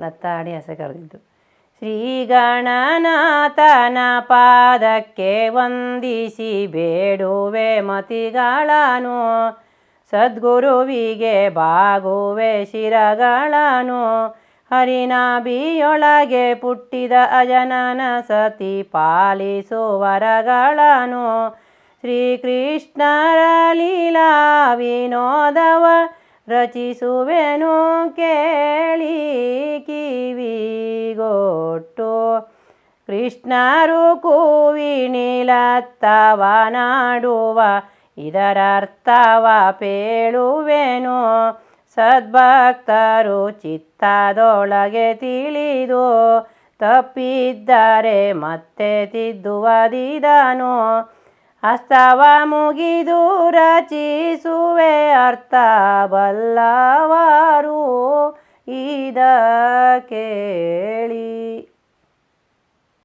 ಲತ್ತಾಡಿ ಹಸೆ ಕರೆದಿದ್ದು. ಶ್ರೀಗಣನಾಥನ ಪಾದಕ್ಕೆ ವಂದಿಸಿ ಬೇಡುವೆ ಮತಿಗಳನು, ಸದ್ಗುರುವಿಗೆ ಬಾಗುವೆ ಶಿರಗಳನು, ಹರಿನಾಭಿಯೊಳಗೆ ಪುಟ್ಟಿದ ಅಜನನ ಸತಿ ಪಾಲಿಸುವರಗಳನು ಶ್ರೀಕೃಷ್ಣರ ಲೀಲಾ ವಿನೋದವ ರಚಿಸುವೆನು ಕೇಳಿ. ಕೃಷ್ಣರು ಕೂವಿನಿಲತ್ತವ ನಾಡುವ ಇದರರ್ಥವ ಪೇಳುವೆನು. ಸದ್ಭಕ್ತರು ಚಿತ್ತದೊಳಗೆ ತಿಳಿದು ತಪ್ಪಿದ್ದರೆ ಮತ್ತೆ ತಿದ್ದುವದಿದನು. ಹಸ್ತವ ಮುಗಿದು ರಚಿಸುವೆ ಅರ್ಥ ಬಲ್ಲವರು ಇದಕ್ಕೆ